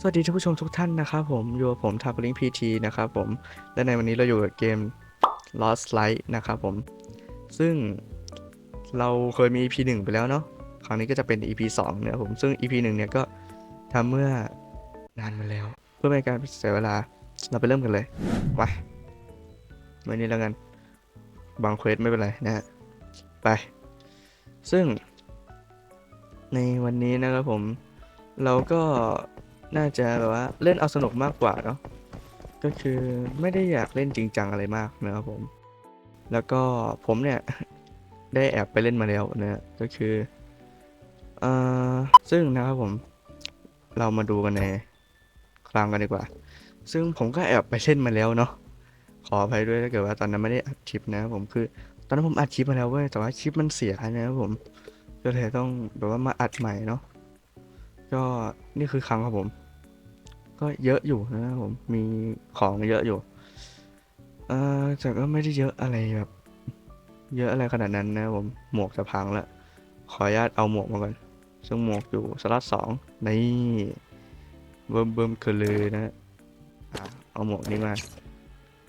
สวัสดีท่านผู้ชมทุกท่านนะครับผมอยู่กับผมทาร์ลิงพีทีนะครับผม และในวันนี้เราอยู่กับเกม Lost Light นะครับผม ซึ่งเราเคยมี EP 1 ไปแล้วเนาะครั้งนี้ก็จะเป็น EP 2นะครับผมซึ่ง EP 1 เนี่ยก็ทำเมื่อนานมาแล้ว เพื่อไม่ให้การเสียเวลาเราไปเริ่มกันเลยมาวันนี้แล้วกัน บางเควสไม่เป็นไรนะฮะไป ซึ่ง ในวันนี้นะครับผมเราก็ น่าจะแบบว่าเล่นเอาสนุกมากกว่าเนาะก็คือไม่ได้อยากเล่นจริงจังอะไรมากนะครับผม แล้วก็ผมเนี่ยได้แอบไปเล่นมาแล้วนะก็คือเอ่อซึ่งนะครับผม เรามาดูกันในคลังกันดีกว่า ซึ่งผมก็แอบไปเล่นมาแล้วเนาะขออภัยด้วยถ้าเกิดว่าตอนนั้นไม่ได้อัดคลิปนะครับผมคือ ตอนนั้นผมอัดคลิปมาแล้วเว้ยแต่ว่าคลิปมันเสียนะครับผมก็เลยต้องแบบว่ามาอัดใหม่เนาะ ก็นี่คือครั้งครับผม ก็เยอะอยู่นะครับผมมีของเยอะอยู่เออแต่ก็ไม่ได้เยอะอะไรแบบ เยอะอะไรขนาดนั้นนะครับผมหมวกจะพังแล้วขออนุญาตเอาหมวกมาก่อนซึ่งหมวกอยู่สล็อตสองนี่เบิ่มเบิ่มคือเลยนะอะเอาหมวกนี้มา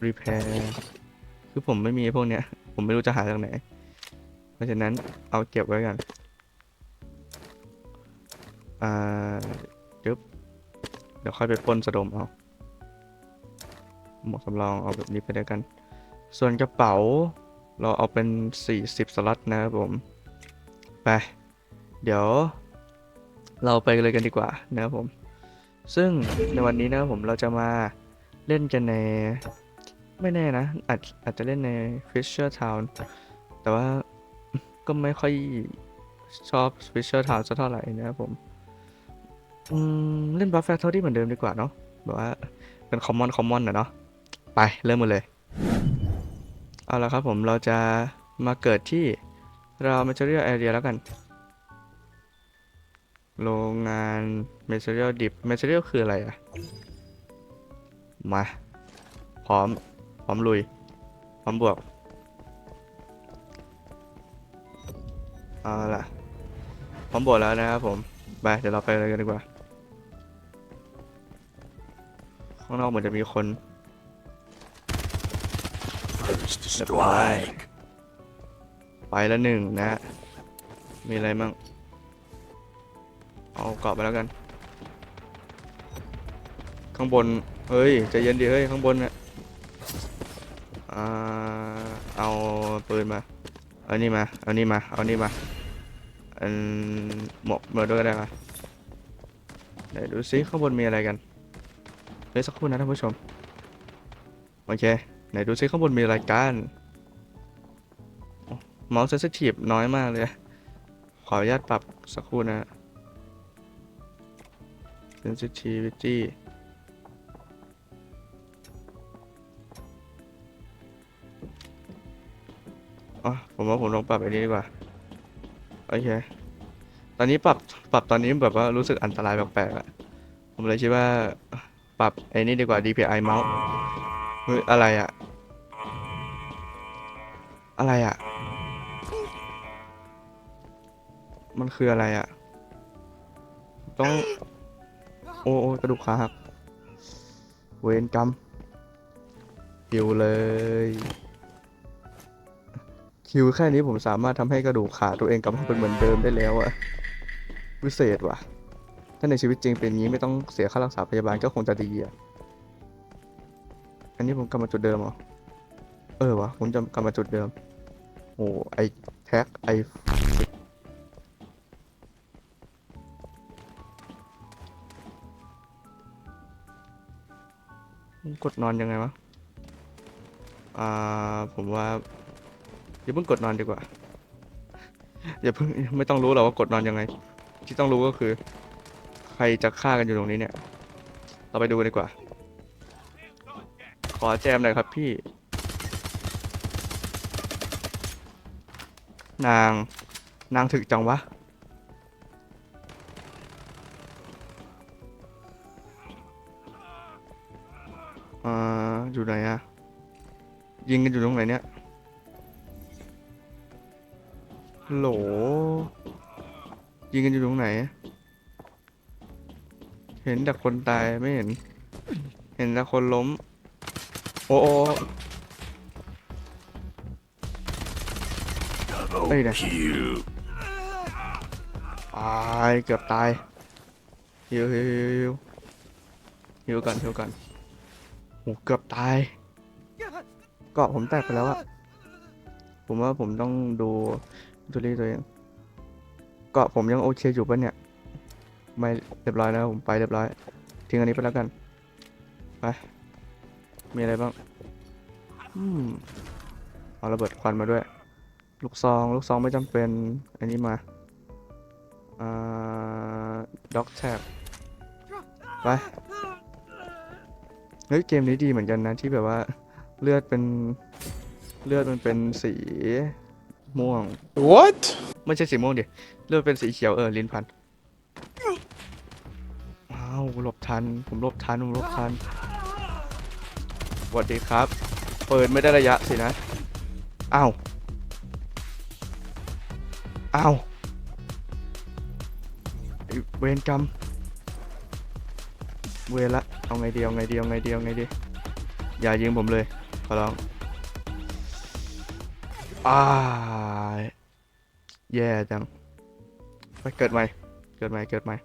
repair คือผมไม่มีพวกเนี้ย ผมไม่รู้จะหาจากไหน เพราะฉะนั้นเอาเก็บไว้กัน อ่าจึ๊บเดี๋ยวค่อยไปปนสะดมเอา หมวกสำรองเอาแบบนี้ไปด้วยกัน ส่วนกระเป๋า เราเอาเป็น 40 สล็อตนะครับผม ไป เดี๋ยว เราไปเลยกันดีกว่านะครับผม ซึ่งในวันนี้นะครับผมเราจะมาเล่นกันใน ไม่แน่นะ อาจอาจจะเล่นใน Fisher Town แต่ว่าก็ไม่ค่อยชอบ Fisher Town สักเท่าไหร่นะครับผม อืมเล่นบัฟแฟคทอรี่เหมือนเดิมดีกว่าเนาะแบบว่าเป็นคอมมอนคอมมอนนะเนาะไปเริ่มกันเลย เอาละครับผมเราจะมาเกิดที่เรา Material Area แล้วกัน โรงงาน Material Dip Material คืออะไรอะมาพร้อมพร้อมลุยพร้อมบวกเอาละพร้อมบวกแล้วนะครับผม ไปเดี๋ยวเราไปเลยกันดีกว่า ข้างนอกเหมือนจะมีคน First Never mind. strike. ไปแล้วหนึ่งนะ มีอะไรมั่ง เอาเกาะไปแล้วกัน ข้างบน เฮ้ยใจเย็นดิเฮ้ยข้างบนน่ะอ่าเอาปืนมา เอานี่มา เอานี่มา เอานี่มา อันหมวกมาด้วยก็ได้มาไหนดูซิข้างบนมีอะไรกัน เฮ้ยสักครู่นะท่านผู้ชม โอเค ไหนดูซิข้างบนมีอะไรกันเมาส์เซนซิทีฟน้อยมากเลย ขออนุญาตปรับสักครู่นะ sensitivity อ๋อผมว่าผมลองปรับไอ้นี้ดีกว่า โอเค ตอนนี้ปรับ ปรับตอนนี้แบบว่ารู้สึกอันตรายแปลกๆอะผมเลยคิดว่า ปรับไอ้นี่ดีกว่า DPI เมาส์เฮ้ยอะไรอะอะไรอะมันคืออะไรอะต้อง โอ้โอกระดูกขาหักเวรกรรมคิวเลย คิวแค่นี้ผมสามารถทำให้กระดูกขาตัวเองกลับมาเป็นเหมือนเดิมได้แล้วอะวิเศษว่ะ ถ้าในชีวิตจริงเป็นอย่างนี้ไม่ต้องเสียค่ารักษาพยาบาลก็คงจะดีอะ อันนี้ผมกลับมาจุดเดิมเหรอ เออวะผมจะกลับมาจุดเดิม โอ้ไอแท็กไอกดนอนยังไงวะ อ่า ผมว่าอย่าเพิ่งกดนอนดีกว่า อย่าเพิ่งไม่ต้องรู้หรอกว่ากดนอนยังไง ที่ต้องรู้ก็คือ ใครจะฆ่ากันอยู่ตรงนี้เนี่ย เราไปดูกันดีกว่า ขอแจมหน่อยครับพี่ นาง นางถึกจังวะ อ่า อยู่ไหนอะยิงกันอยู่ตรงไหนเนี่ยโหลยิงกันอยู่ตรงไหน เห็นแต่คนตายไม่เห็น เห็นแต่คนล้ม โอ้โอ้เฮ้ยเนี่ยตายเกือบตายฮิวฮิวฮิวฮิวฮิวกันฮิวกันโหเกือบตายเกาะผมแตกไปแล้วอะผมว่าผมต้องดูดูรีตัวเองเกาะผมยังโอเคอยู่ปะเนี่ย ไม่เรียบร้อยแล้วผมไปเรียบร้อย ทิ้งอันนี้ไปแล้วกัน ไป มีอะไรบ้าง อืม เอาระเบิดควันมาด้วย ลูกซอง ลูกซองไม่จำเป็น อันนี้มา อ่า ด็อกแท็บไป เฮ้ย เกมนี้ดีเหมือนกันนะ ที่แบบว่าเลือดเป็นเลือดมันเป็นสีม่วง What? ไม่ใช่สีม่วงดิ เลือดเป็นสีเขียวเออลิ้นพันอ้าว หลบทัน ผมหลบทัน ผมหลบทันสวัสดีครับ เปิดไม่ได้ระยะสินะ อ้าว อ้าวเวรกรรม เวรละ เอาไงดีเอาไงดีเอาไงดีเอาไงดี อย่ายิงผมเลยขอร้องอ้าแย่จัง ไปเกิดใหม่ เกิดใหม่ เกิดใหม่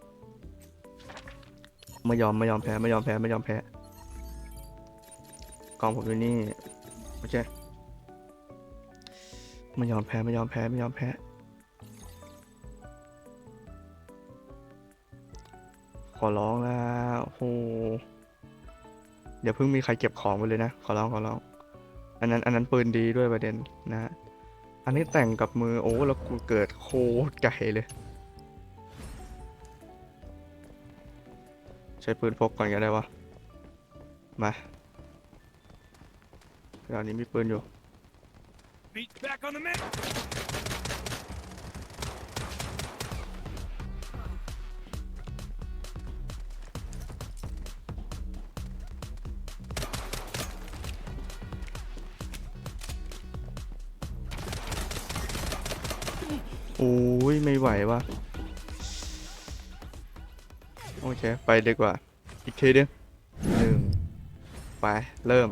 ไม่ยอมไม่ยอมแพ้ไม่ยอมแพ้ไม่ยอมแพ้กองผมอยู่นี่โอเคไม่ยอมแพ้ไม่ยอมแพ้ไม่ยอมแพ้ขอร้องแล้วโหเดี๋ยวเพิ่งมีใครเก็บของไปเลยนะ ขอร้องขอร้อง อันนั้นอันนั้นปืนดีด้วยประเด็นนะฮะอันนี้แต่งกับมือโอ้แล้วกูเกิดโคตรไกลเลย ใช้ปืนพกก่อนก็ได้วะ มาเดี๋ยวนี้มีปืนอยู่ Meet back on the map. โอ้ยไม่ไหววะ ไปดีกว่า อีกทีเดียวหนึ่งไป เริ่ม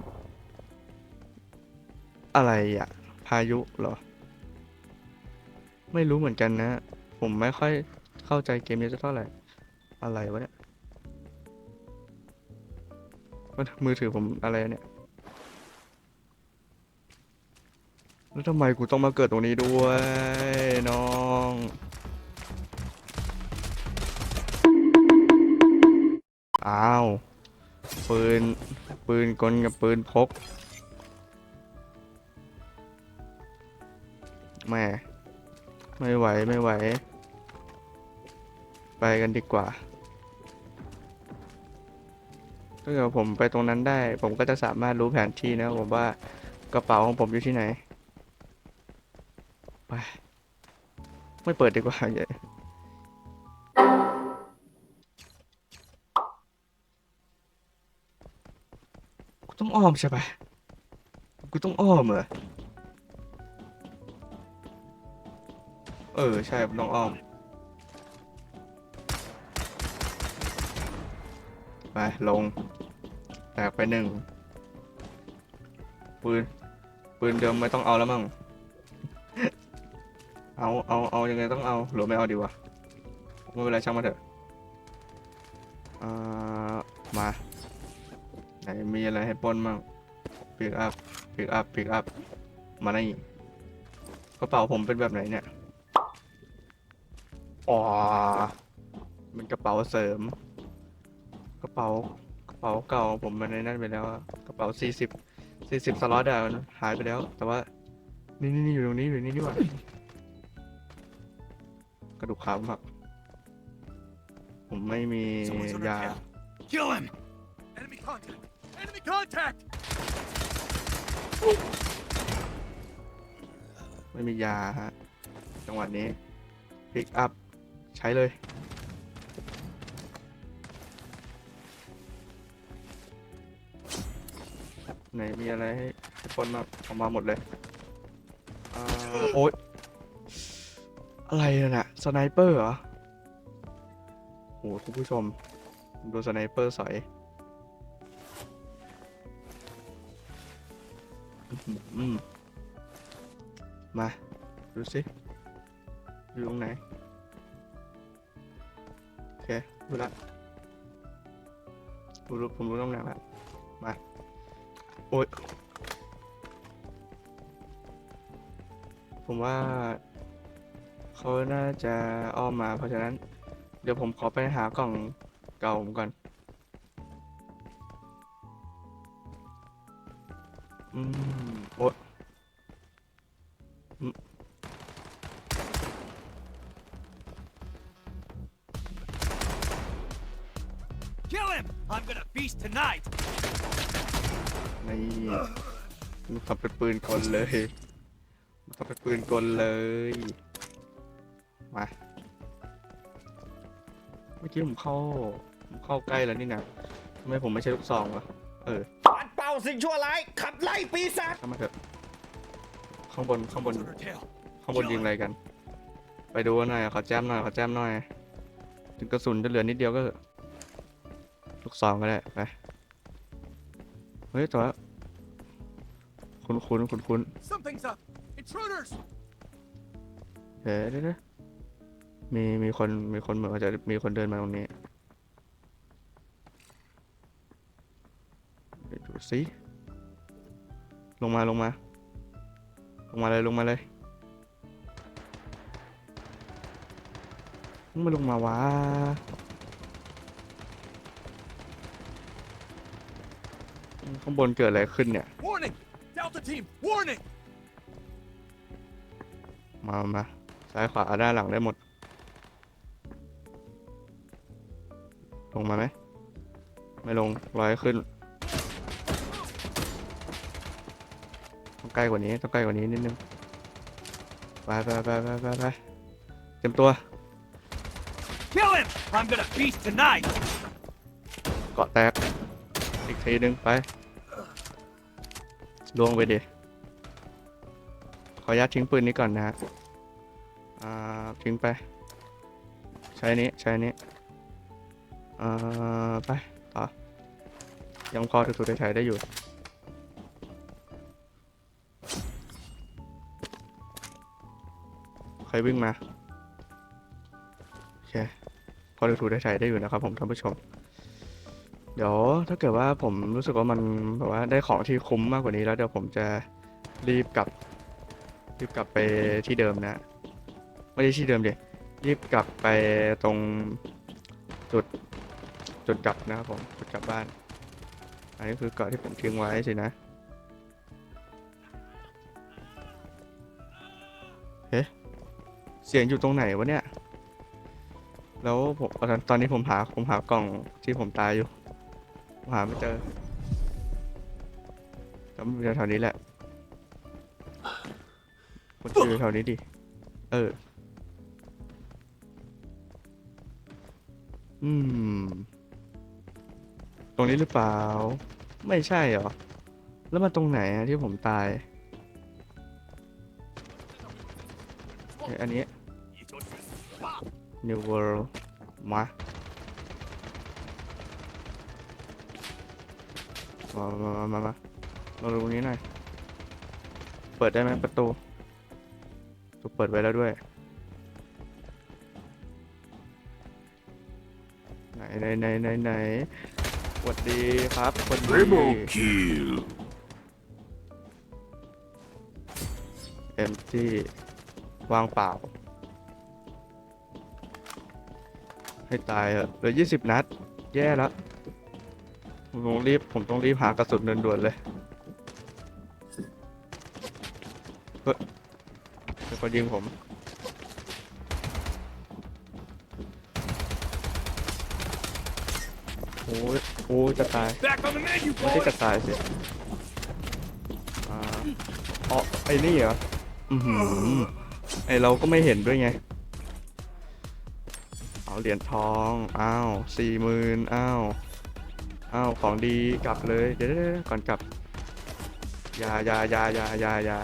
อะไรอะพายุเหรอ ไม่รู้เหมือนกันนะ ผมไม่ค่อยเข้าใจเกมนี้สักเท่าไหร่ อะไรวะเนี่ยมือถือผมอะไรเนี่ยแล้วทำไมกูต้องมาเกิดตรงนี้ด้วยน้อง อ้าว ปืน ปืนกลกับปืนพก แม่ ไม่ไหว ไม่ไหว ไปกันดีกว่า ถ้าเกิดผมไปตรงนั้นได้ ผมก็จะสามารถรู้แผนที่นะผมว่ากระเป๋าของผมอยู่ที่ไหน ไป ไม่เปิดดีกว่าใหญ่กูต้อง อ้อมใช่ปะกูต้องอ้อมเหรอ เออ ใช่ผมต้องอ้อม ไป ลง แตกไปหนึ่ง ปืน ปืนเดิมไม่ต้องเอาแล้วมั้ง เอา เอา เอา ยังไงต้องเอา หรือไม่เอาดีวะ ไม่เป็นไรช่างมาเถอะ อ่า มา ไหนมีอะไรให้ปล้นมั่งปิกอัพปิกอัพปิกอัพมาในกระเป๋าผมเป็นแบบไหนเนี่ยอ๋อมันกระเป๋าเสริม กระเป๋ากระเป๋าเก่าของผมมันในนั่นไปแล้วอะกระเป๋าสี่สิบสี่สิบสล็อตอะมันหายไปแล้ว แต่ว่า นี่นี่นี่อยู่ตรงนี้อยู่นี่นี่หว่ากระดูกขาวครับผมไม่มี Someone's on ยา our tail. Kill him. Enemy contact. Enemy contact. ไม่มียาฮะ จังหวะนี้ พิกอัพ ใช้เลย ไหนมีอะไรให้ทุกคนมาเออกมาหมดเลยอ่าโอ๊ย อะไรน่ะ สไนเปอร์เหรอ โหคุณผู้ชมโดนสไนเปอร์สอย อื้อหือมาดูสิอยู่ตรงไหน โอเครู้ละผมรู้ผมรู้ตำแหน่งละมา โอ้ยผมว่า เขาน่าจะอ้อมมาเพราะฉะนั้น เดี๋ยวผมขอไปหากล่องเก่าผมก่อน Kill him! I'm gonna feast tonight! นี่มันทำเป็นปืนกลเลยมันทำเป็นปืนกลเลย มา เมื่อกี้ผมเข้าผมเข้าใกล้แล้วนี่นะทำไมผมไม่ใช่ลูกซองวะ เออ ปัดเป่าสิ่งชั่วร้าย ขับไล่ปีศาจเข้ามาเถอะข้างบนข้างบน What's on her tail? ข้างบนยิงอะไรกัน ไปดูหน่อยขอแจมหน่อยขอแจมหน่อย ถึงกระสุนจะเหลือนิดเดียวก็เถอะ ลูกซองก็ได้ไปเฮ้ยตัวคุ้นคุ้นคุ้นคุ้น Something's up! Intruders! เดี๋ยวเดี๋ยวเดี๋ยวมีมีคนมีคนเหมือนว่าจะมีคนเดินมาตรงนี้ไปดูสิลงมาลงมา ลงมาเลยลงมาเลยมึงไม่ลงมาวะ ข้างบนเกิดอะไรขึ้นเนี่ย Warning! Delta team, warning! มามาซ้ายขวาด้านหลังได้หมด ลงมาไหม ไม่ลงร้อยขึ้น ต้องใกล้กว่านี้ ต้องใกล้กว่านี้นิดนึง ไปไปไปไปไปไปเต็มตัว Kill him! I'm gonna feast tonight! เกาะแตก อีกทีหนึ่งไป ลวงไปดิขออนุญาตทิ้งปืนนี้ก่อนนะฮะอ่าทิ้งไป ใช้นี้ใช้นนี้อ่าไปต่อยังพอถูกๆได้ใช้ได้อยู่ใครวิ่งมาโอเคพอถูกๆได้ใช้ได้อยู่นะครับผมท่านผู้ชม เดี๋ยวถ้าเกิดว่าผมรู้สึกว่ามันแบบว่าได้ของที่คุ้มมากกว่านี้แล้วเดี๋ยวผมจะรีบกลับรีบกลับไปที่เดิมนะไม่ใช่ที่เดิมดิรีบกลับไปตรงจุดจุดกลับนะครับผมจุดกลับบ้าน อันนี้คือเกาะที่ผมทิ้งไว้สินะเฮ้เสียงอยู่ตรงไหนวะเนี่ย แล้วผมตอนตอนนี้ผมหาผมหากล่องที่ผมตายอยู่ หาไม่เจอจำอยู่แถวๆนี้แหละคนจะอยู่แถวนี้ดิ เออ อืม ตรงนี้หรือเปล่า ไม่ใช่เหรอ แล้วมันตรงไหนอะที่ผมตายอันนี้ New World มา มามามามามามาดูนี้หน่อย เปิดได้ไหมประตูประตูเปิดไว้แล้วด้วย ไหนไหนไหนไหนไหนสวัสดีครับสวัสดี Triple kill. เอ็มที่ว่างเปล่า ให้ตายเหอะเหลือยี่สิบนัด แย่แล้ว ผมต้องรีบ ผมต้องรีบหากระสุนด่วนๆเลยเฮ้ยเป็นคนยิงผม โอ้ยโอ้ยจะตาย Back on the menu, ไม่ใช่ boys! กระต่ายสิอ่าอ๋อไอ้นี่เหรอ อือหือไอเราก็ไม่เห็นด้วยไง เอาเหรียญทอง อ้าวสี่หมื่นอ้าว อ้าวของดีกลับเลย เดี๋ยวก่อนกลับยายายายายายา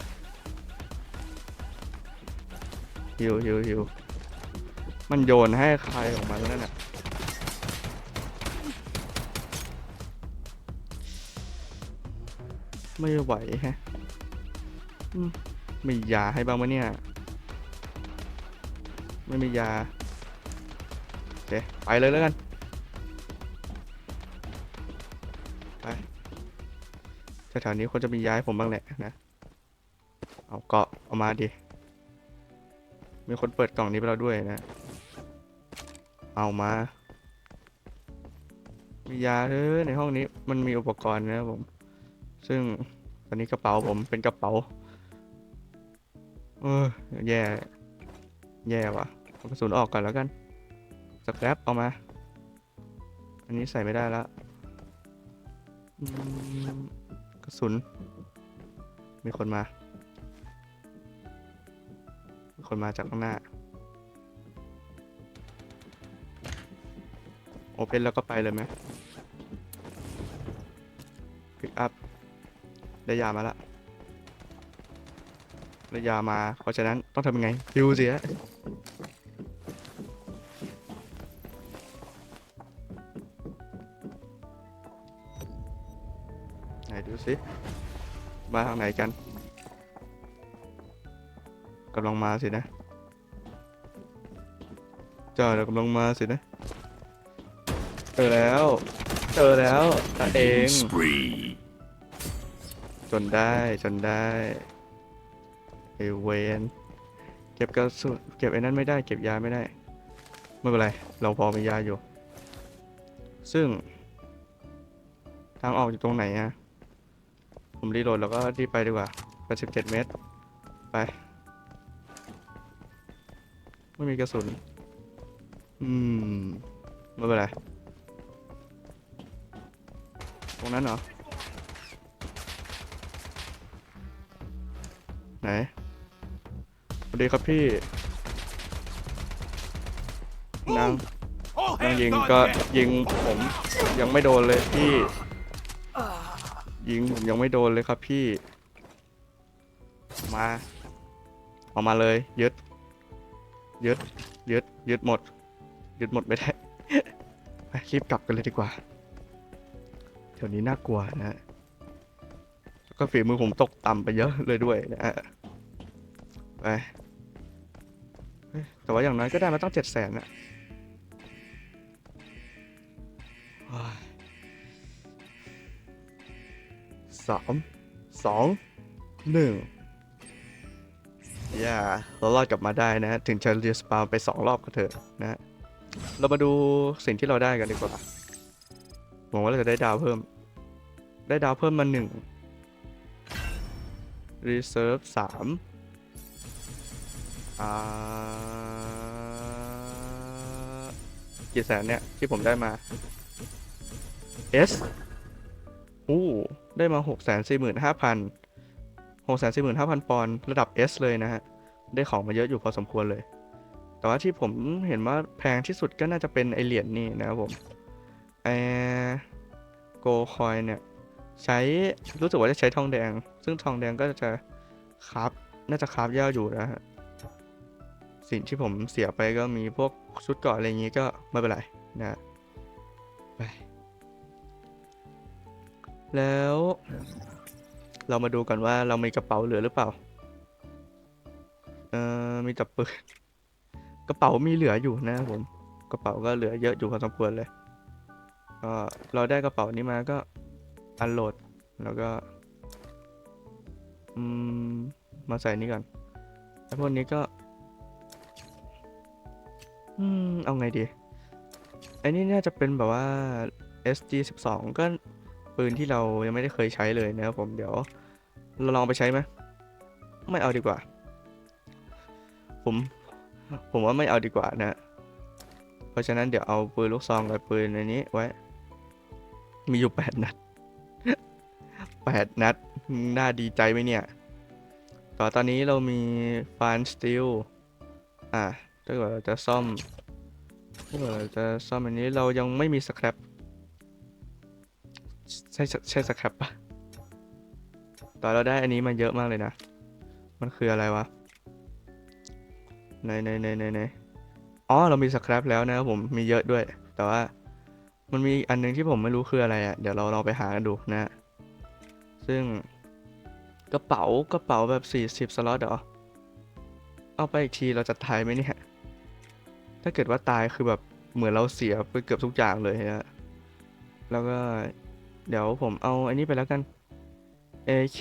หิวหิวหิวมันโยนให้ใครออกมาแล้วนี่ยไม่ไหวฮะมียาให้บ้างไหมเนี่ย ไม่มียาโอเคไปเลยแล้วกัน แถวๆนี้ควรจะมียาให้ผมบ้างแหละนะ เอาเกาะเอามาดิ มีคนเปิดกล่องนี้ไปแล้วด้วยนะ เอามา มียาเฮ้ยในห้องนี้มันมีอุปกรณ์นะผม ซึ่งตอนนี้กระเป๋าผมเป็นกระเป๋า เออแย่ แย่ว่ะเอากระสุนออกก่อนแล้วกันสแครปเอามา อันนี้ใส่ไม่ได้แล้ว ระสุน มีคนมามีคนมาจากข้างหน้า โอเพนแล้วก็ไปเลยไหมพิกอัพ ได้ยามาละได้ยามา เพราะฉะนั้นต้องทำยังไงฮิวเสีย สิมาทางไหนกันกำลังมาสินะเจ้าเรากำลังมาสินะเจอแล้วเจอแล้วตาเองจนได้จนได้ไอเวนเก็บกระสุนเก็บไอ้นั้นไม่ได้เก็บยาไม่ได้ไม่เป็นไร เราพอมียาอยู่ ซึ่ง ทางออกอยู่ตรงไหนอะ ผมรีโหลดแล้วก็รีบไปดีกว่า87เมตร ไป ไม่มีกระสุน อืม ไม่เป็นไร ตรงนั้นเหรอ ไหน สวัสดีครับพี่นาง All นาง hands ยิง on ก็ deck. ยิงผมยังไม่โดนเลยพี่ ยิงผมยังไม่โดนเลยครับพี่ มาออกมาเลย ยึด ยึด ยึด ยึดหมด ยึดหมดไม่ได้ไปรีบกลับกันเลยดีกว่าแถวนี้น่ากลัวนะแล้วก็ฝีมือผมตกต่ำไปเยอะเลยด้วยนะฮะไปแต่ว่าอย่างน้อยก็ได้มาตั้งเจ็ดแสนอะ ว้ายสามสองหนึ่งอย่าเรารอดกลับมาได้นะ ถึงจะเรียสปาวไปสองรอบก็เถอะนะ เรามาดูสิ่งที่เราได้กันดีกว่าหวังว่าเราจะได้ดาวเพิ่ม ได้ดาวเพิ่มมาหนึ่ง reserve สามอ่ากี่แสนเนี่ย ที่ผมได้มา S อู้ ได้มาหกแสนสี่หมื่นห้าพันหกแสนสี่หมื่นห้าพันปอนด์ระดับ S เลยนะฮะ ได้ของมาเยอะอยู่พอสมควรเลย แต่ว่าที่ผมเห็นว่าแพงที่สุดก็น่าจะเป็นไอเหรียญนี่นะครับผมไอโกคอยเนี่ยใช้รู้สึกว่าจะใช้ทองแดง ซึ่งทองแดงก็จะคราฟน่าจะคราฟยากอยู่นะฮะสิ่งที่ผมเสียไปก็มีพวกชุดเกาะอะไรอย่างงี้ก็ไม่เป็นไรนะไป แล้ว เรามาดูกันว่าเรามีกระเป๋าเหลือหรือเปล่า เอ่อ มีแต่ปืน กระเป๋ามีเหลืออยู่นะผม กระเป๋าก็เหลือเยอะอยู่พอสมควรเลย ก็เราได้กระเป๋านี้มาก็อันโหลด แล้วก็ อืม มาใส่นี่ก่อน แล้วพวกนี้ก็ อืม เอาไงดีอ้นี่น่าจะเป็นแบบว่า SG 12 ก็ ปืนที่เรายังไม่ได้เคยใช้เลยนะครับผมเดี๋ยวเราลองไปใช้ไหมไม่เอาดีกว่า ผม ผมว่าไม่เอาดีกว่านะ เพราะฉะนั้นเดี๋ยวเอาปืนลูกซองกับปืนในนี้ไว้ มีอยู่แปดนัดแปดนัด น่าดีใจไหมเนี่ย ต่อตอนนี้เรามีฟานสตีลอะถ้าเกิดเราจะซ่อมถ้าเกิดเราจะซ่อมอันนี้เรายังไม่มีสครับ ใช่ใช่สครับปะตอนเราได้อันนี้มาเยอะมากเลยนะ มันคืออะไรวะในในในในในอ๋อ เรามีสครับแล้วนะครับผม มีเยอะด้วย แต่ว่า มันมีอันหนึงที่ผมไม่รู้คืออะไรอะ่ะ เดี๋ยวเราลองไปหากันดูนะ ซึ่งกระเป๋ากระเป๋าแบบสี่สิบสล็อตเหรอ เอาไปอีกทีเราจะตายไหมเนี่ย ถ้าเกิดว่าตายคือแบบเหมือนเราเสียไปเกือบทุกอย่างเลยฮะแล้วก็ เดี๋ยวผมเอาอันนี้ไปแล้วกัน AK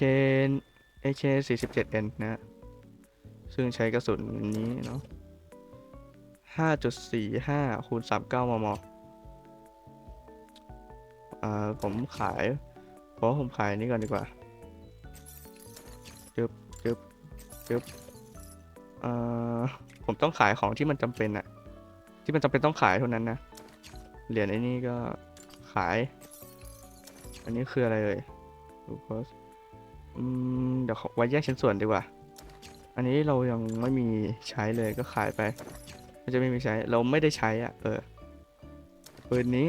AK 47N นะฮะซึ่งใช้กระสุนนี้เนาะ5.45คูณ39มมอ่าผมขาย เพราะผมขายนี่ก่อนดีกว่าจึบจึบจึบอ่าผมต้องขายของที่มันจำเป็นอะที่มันจำเป็นต้องขายเท่านั้นนะ เหรียญไอ้นี่ก็ขาย อันนี้คืออะไรเอ่ยดูโพสอืมเดี๋ยวขอไว้แยกชิ้นส่วนดีกว่า อันนี้เรายังไม่มีใช้เลยก็ขายไป มันจะไม่มีใช้ เราไม่ได้ใช้อะ เออปืนนี้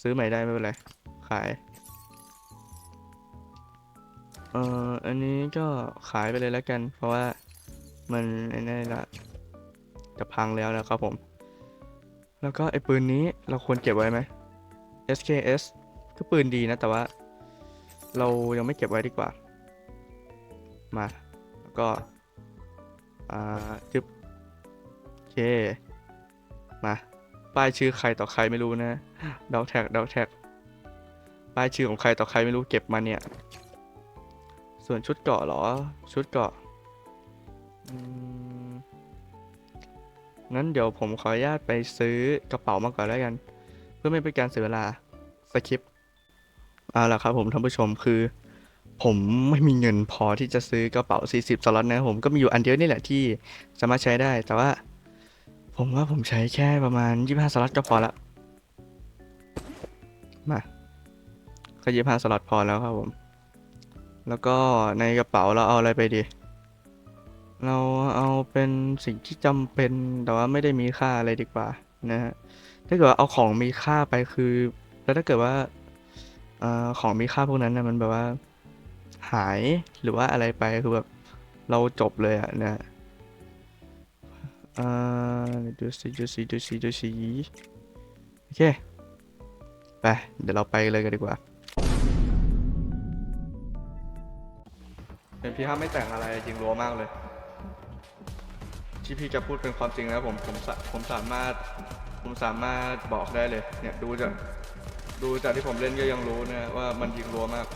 ซื้อใหม่ได้ไม่เป็นไร ขาย เอ่อ อันนี้ก็ขายไปเลยแล้วกัน เพราะว่ามันไอ้นี่ละจะพังแล้วนะครับผม แล้วก็ไอ้ปืนนี้เราควรเก็บไว้ไหม SKS ก็ปืนดีนะ แต่ว่า เรายังไม่เก็บไว้ดีกว่า มาแล้วก็ อ่าจึ๊บโอเค มา ป้ายชื่อใครต่อใครไม่รู้นะดอกแท็กดอกแท็กป้ายชื่อของใครต่อใครไม่รู้เก็บมาเนี่ย ส่วนชุดเกาะเหรอ ชุดเกาะงั้นเดี๋ยวผมขออนุญาตไปซื้อกระเป๋ามาก่อนแล้วกัน เพื่อไม่เป็นการเสียเวลาสคริป เอาล่ะครับผมท่านผู้ชมคือ ผมไม่มีเงินพอที่จะซื้อกระเป๋า 40 สล็อตนะผมก็มีอยู่อันเดียวนี่แหละที่สามารถใช้ได้แต่ว่า ผมว่าผมใช้แค่ประมาณ 25 สล็อตก็พอละมาก็25 สล็อตพอแล้วครับผม แล้วก็ในกระเป๋าเราเอาอะไรไปดี เราเอาเป็นสิ่งที่จำเป็นแต่ว่าไม่ได้มีค่าอะไรดีกว่านะฮะถ้าเกิดว่าเอาของมีค่าไปคือ แล้วถ้าเกิดว่า อของมีค่าพวกนั้นนะมันแบบว่าหายหรือว่าอะไรไปคือแบบเราจบเลยอะนะเอ่อดูสิดูสิดูสิดูสิโอเค ไป เดี๋ยวเราไปเลยกันดีกว่าเป็นพี่ห้าไม่แต่งอะไรจริงรัวมากเลย ที่พี่จะพูดเป็นความจริงนะผมผมสาผมสามารถผมสามารถบอกได้เลยเนี่ยดูจาก ดูจากที่ผมเล่นก็ยังรู้นะว่ามันยิงรัวมาก